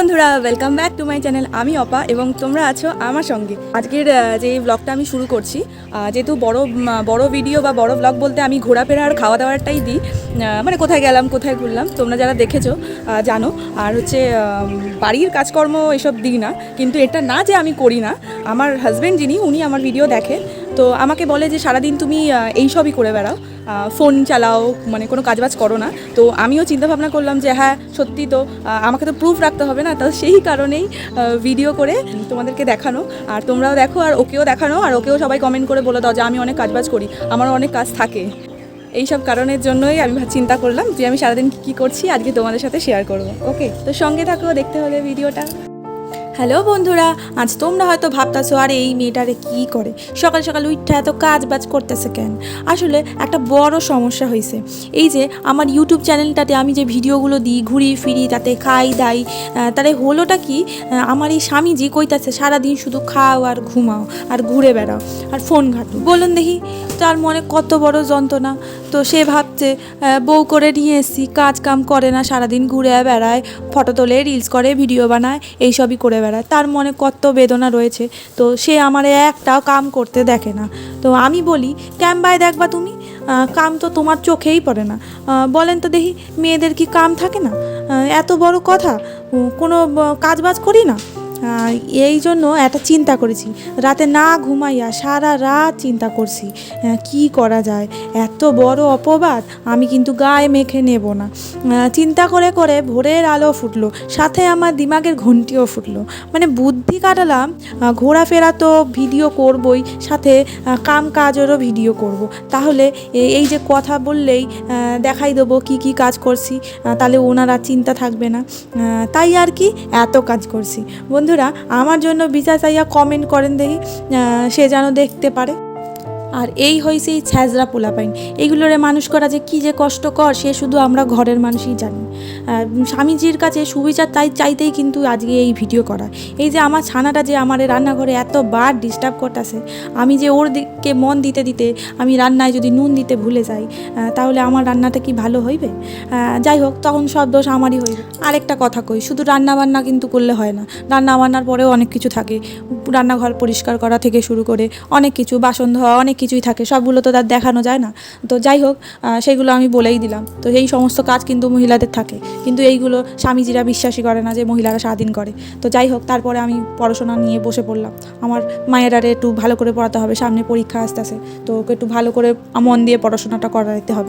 বন্ধুরা welcome back to my channel আমি অপা এবং তোমরা আছো আমার সঙ্গে। আজকের যে ব্লগটা আমি শুরু করছি যেহেতু বড় বড় ভিডিও বা বড় ব্লগ বলতে আমি ঘোরাফেরা আর খাওয়া দাওয়ারটাই দিই মানে কোথায় গেলাম, কোথায় ঘুরলাম, তোমরা যারা দেখেছ জানো। আর হচ্ছে বাড়ির কাজকর্ম এসব দিই না, কিন্তু এটা না যে আমি করি না। আমার হাজব্যান্ড যিনি, উনি আমার ভিডিও দেখে। তো আমাকে বলে যে সারাদিন তুমি আহ, এইসবই করে বেড়াও। ফোন চালাও মানে কোনো কাজবাজ করো না। তো আমিও চিন্তা ভাবনা করলাম যে হ্যাঁ সত্যি তো আমাকে তো প্রুফ রাখতে হবে না তো সেই কারণেই ভিডিও করে তোমাদেরকে দেখানো। আর তোমরাও দেখো আর ওকেও দেখানো আর ওকেও সবাই কমেন্ট করে বলে দাও যে আমি অনেক কাজবাজ করি আমারও অনেক কাজ থাকে। এই সব কারণের জন্যই আমি চিন্তা করলাম যে আমি সারাদিন কী কী করছি আজকে তোমাদের সাথে শেয়ার করব। ওকে তো সঙ্গে থাকো দেখতে হলে ভিডিওটা হ্যালো বন্ধুরা, আজ তোমরা হয়তো ভাবতাছো, আর, এই মেয়েটারে কি করে? সকাল সকাল উঠে এত কাজ বাজ করতেছে কেন? আসলে একটা বড় সমস্যা হয়েছে এই যে আমার ইউটিউব চ্যানেলটাতে আমি যে ভিডিওগুলো দিই ঘুরি ফিরি তাতে খাই, দাই তারে হলোটা কি? আমার এই স্বামীজি কইতাছে, সারাদিন শুধু খাও আর ঘুমাও আর ঘুরে বেড়াও আর ফোন ঘাটো। বলুন দেখি, তার মনে কত বড় যন্ত্রণা। তো সে ভাবছে বউ করে নিয়ে এসছি, কাজ কাম করে না, সারাদিন ঘুরে বেড়ায়, ফটো তোলে, রিলস করে, ভিডিও বানায়, এইসবই করে বেড়ায়। তার মনে কত বেদনা রয়েছে। তো সে আমার একটাও কাম করতে দেখে না। তো আমি বলি ক্যাম্বায় দেখবা তুমি? কাম তো তোমার চোখেই পড়ে না। বলেন তো দেখি, মেয়েদের কি কাম থাকে না? এত বড় কথা? কোনো কাজ বাজ করি না? এই জন্য একটা চিন্তা করেছি। রাতে না ঘুমাইয়া সারা রাত চিন্তা করছি কি করা যায়? এত বড় অপবাদ, আমি কিন্তু গায়ে মেখে নেব না। চিন্তা করে করে ভোরের আলো ফুটলো, সাথে আমার দিমাগের ঘন্টিও ফুটলো। মানে বুদ্ধি কাটালাম ঘোরাফেরা তো ভিডিও করবই, সাথে কাম কাজেরও ভিডিও করব। তাহলে এই যে কথা বললেই দেখাই দেবো কি কি কাজ করছি তাহলে ওনারা চিন্তা থাকবে না। তাই আর কি, এত কাজ করছি। বন্ধুরা আমার জন্য বিচার চাইয়া কমেন্ট করেন দেখি সে যেন দেখতে পারে। আর এই হয়েছে এই ছ্যাজরা পোলাপাইন। এইগুলোরে মানুষ করা যে কী যে কষ্টকর, সে শুধু আমরা ঘরের মানুষই জানি। স্বামীজির কাছে সুবিচার তাই চাইতেই কিন্তু আজকে এই ভিডিও করা। এই যে আমার ছানাটা যে আমার রান্নাঘরে এতবার ডিস্টার্ব করতেছে, আমি যে ওর দিকে মন দিতে দিতে আমি রান্নায় যদি নুন দিতে ভুলে যাই তাহলে আমার রান্নাটা কি ভালো হইবে? যাই হোক, তখন সব দোষ আমারই হইবে। আরেকটা কথা কই, শুধু রান্না বান্না কিন্তু করলে হয় না। রান্না বান্নার পরেও অনেক কিছু থাকে। রান্নাঘর পরিষ্কার করা থেকে শুরু করে অনেক কিছু, বাসন ধোয়া, অনেক কিছুই থাকে, সবগুলো তো তার দেখানো যায় না। তো যাই হোক সেইগুলো আমি বলেই দিলাম। তো এই সমস্ত কাজ কিন্তু মহিলাদের থাকে। কিন্তু এইগুলো স্বামীজিরা বিশ্বাসই করে না যে মহিলারা স্বাধীন করে। তো যাই হোক, তারপরে আমি পড়াশোনা নিয়ে বসে পড়লাম। আমার মায়ের মায়েরারে একটু ভালো করে পড়াতে হবে, সামনে পরীক্ষা আসতে আসে তো ওকে একটু ভালো করে মন দিয়ে পড়াশোনাটা করাইতে হবে।